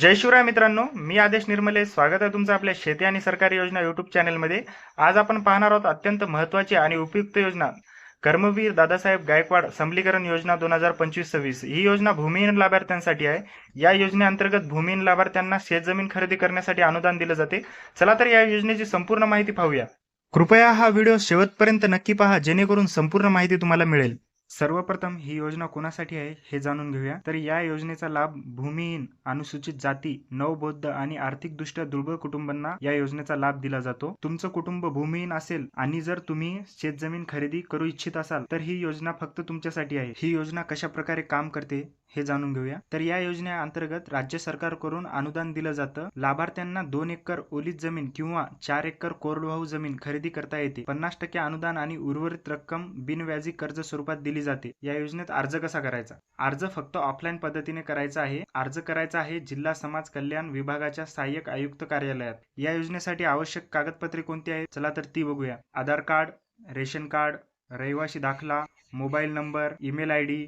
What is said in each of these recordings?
जय शिवराय मित्रांनो मी आदेश निर्मले. स्वागत आहे तुमचं आपल्या शेती आणि सरकारी योजना युट्यूब चॅनलमध्ये आज आपण पाहणार आहोत अत्यंत महत्त्वाची आणि उपयुक्त योजना. कर्मवीर दादासाहेब गायकवाड सबलीकरण योजना दोन हजार पंचवीस सव्वीस. ही योजना भूमिहीन लाभार्थ्यांसाठी आहे. या योजनेअंतर्गत भूमिहीन लाभार्थ्यांना शेतजमीन खरेदी करण्यासाठी अनुदान दिलं जाते. चला तर या योजनेची संपूर्ण माहिती पाहूया. कृपया हा व्हिडिओ शेवटपर्यंत नक्की पहा जेणेकरून संपूर्ण माहिती तुम्हाला मिळेल. सर्वप्रथम ही योजना कोणासाठी आहे हे जाणून घेऊया. तर या योजनेचा लाभ भूमिहीन अनुसूचित जाती नवबौद्ध आणि आर्थिकदृष्ट्या दुर्बळ कुटुंबांना या योजनेचा लाभ दिला जातो. तुमचं कुटुंब भूमिहीन असेल आणि जर तुम्ही शेतजमीन खरेदी करू इच्छित असाल तर ही योजना फक्त तुमच्यासाठी आहे. ही योजना कशा प्रकारे काम करते? हे जाणून घेऊया. तर या योजनेअंतर्गत राज्य सरकारकडून अनुदान दिलं जातं. लाभार्थ्यांना दोन एकर ओलीत जमीन किंवा चार एकर कोरडवाहू जमीन खरेदी करता येते. पन्नास टक्के अनुदान आणि उर्वरित रक्कम बिनव्याजी कर्ज स्वरूपात दिली जाते. या योजनेत अर्ज कसा करायचा? अर्ज फक्त ऑफलाईन पद्धतीने करायचा आहे. अर्ज करायचा आहे जिल्हा समाज कल्याण विभागाच्या सहाय्यक आयुक्त कार्यालयात. या योजनेसाठी आवश्यक कागदपत्रे कोणती आहेत? चला तर ती बघूया. आधार कार्ड रेशन कार्ड रहिवासी दाखला mobile number email I D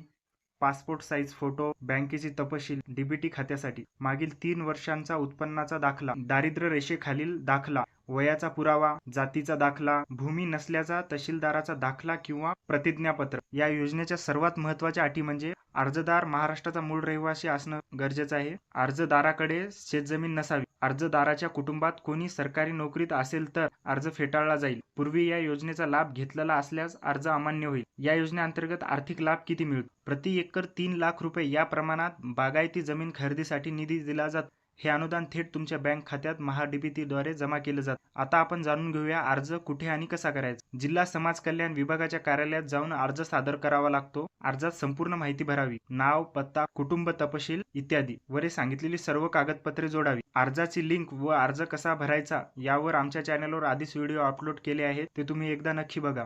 passport size photo बँकेची तपशील डीबीटी खात्यासाठी. मागील तीन वर्षांचा उत्पन्नाचा दाखला. दारिद्र्य रेषेखालील दाखला. वयाचा पुरावा जातीचा दाखला भूमी नसल्याचा तहसीलदाराचा दाखला किंवा प्रतिज्ञापत्र. या योजनेच्या सर्वात महत्त्वाच्या अटी म्हणजे अर्जदार महाराष्ट्राचा मूळ रहिवासी असणं गरजेचं आहे. अर्जदाराकडे शेतजमीन नसावी. अर्जदाराच्या कुटुंबात कोणी सरकारी नोकरीत असेल तर अर्ज फेटाळला जाईल. पूर्वी या योजनेचा लाभ घेतलेला असल्यास अर्ज अमान्य होईल. या योजनेअंतर्गत आर्थिक लाभ किती मिळतो? प्रति एकर तीन लाख रुपये या प्रमाणात बागायती जमीन खरेदीसाठी निधी दिला जातो. हे अनुदान थेट तुमच्या बँक खात्यात महाडीबीटीद्वारे जमा केलं जातं. आता आपण जाणून घेऊया अर्ज कुठे आणि कसा करायचा. जिल्हा समाज कल्याण विभागाच्या कार्यालयात जाऊन अर्ज सादर करावा लागतो. अर्जात संपूर्ण माहिती भरावी. नाव पत्ता कुटुंब तपशील इत्यादी. वरे सांगितलेली सर्व कागदपत्रे जोडावी. अर्जाची लिंक व अर्ज कसा भरायचा यावर आमच्या चॅनलवर आधीच व्हिडिओ अपलोड केले आहेत. ते तुम्ही एकदा नक्की बघा.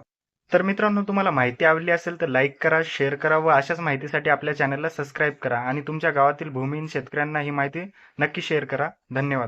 तर मित्रांनो तुम्हाला माहिती आवडली असेल तर लाईक करा शेअर करा व अशाच माहितीसाठी आपल्या चॅनलला सबस्क्राईब करा आणि तुमच्या गावातील भूमिहीन शेतकऱ्यांना ही माहिती नक्की शेअर करा. धन्यवाद.